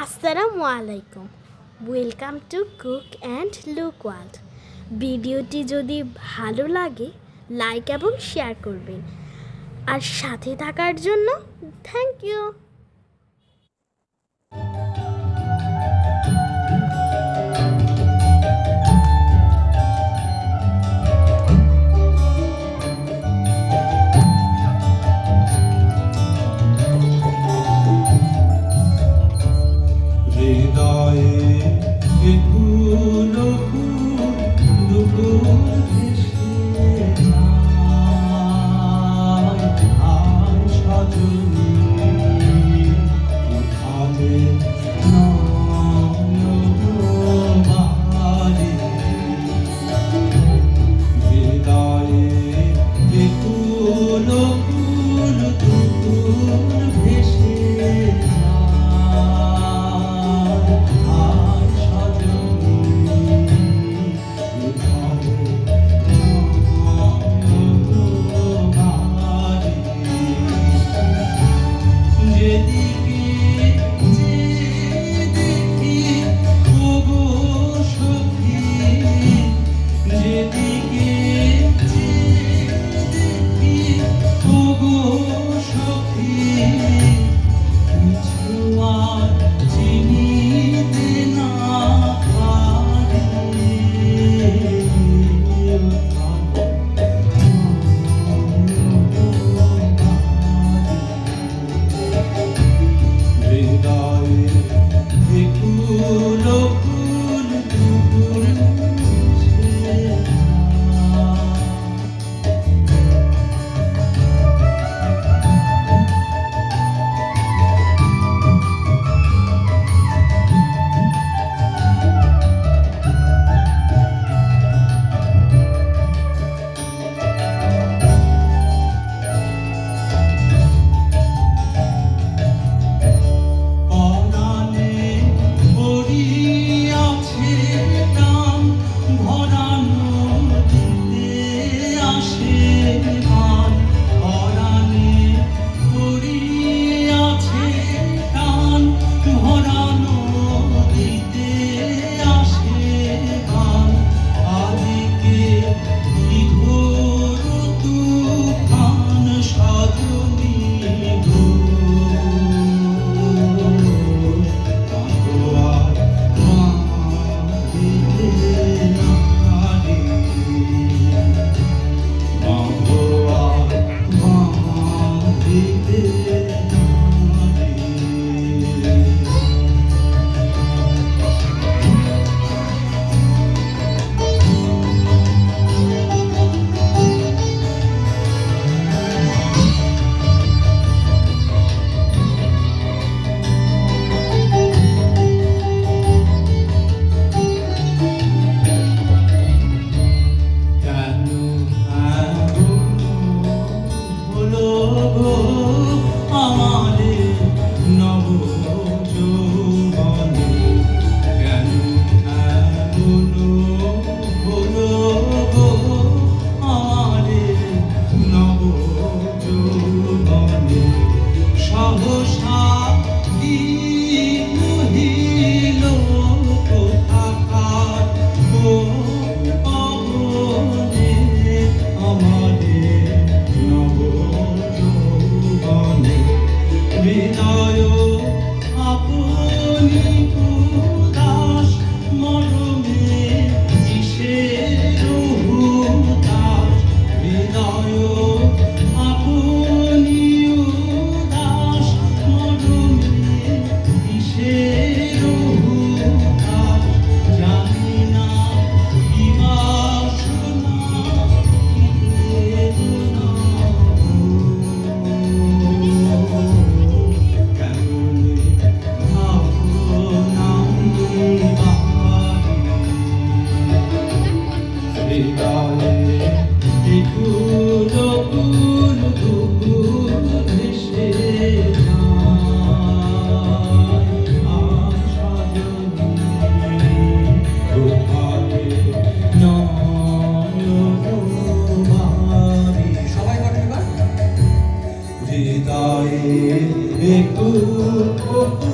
আসসালামু আলাইকুম। Welcome to cook and look world ভিডিওটি যদি ভালো লাগে লাইক এবং শেয়ার করবেন। আর সাথে থাকার জন্য thank you baby. Oh. oh, oh. Vinaya Victor,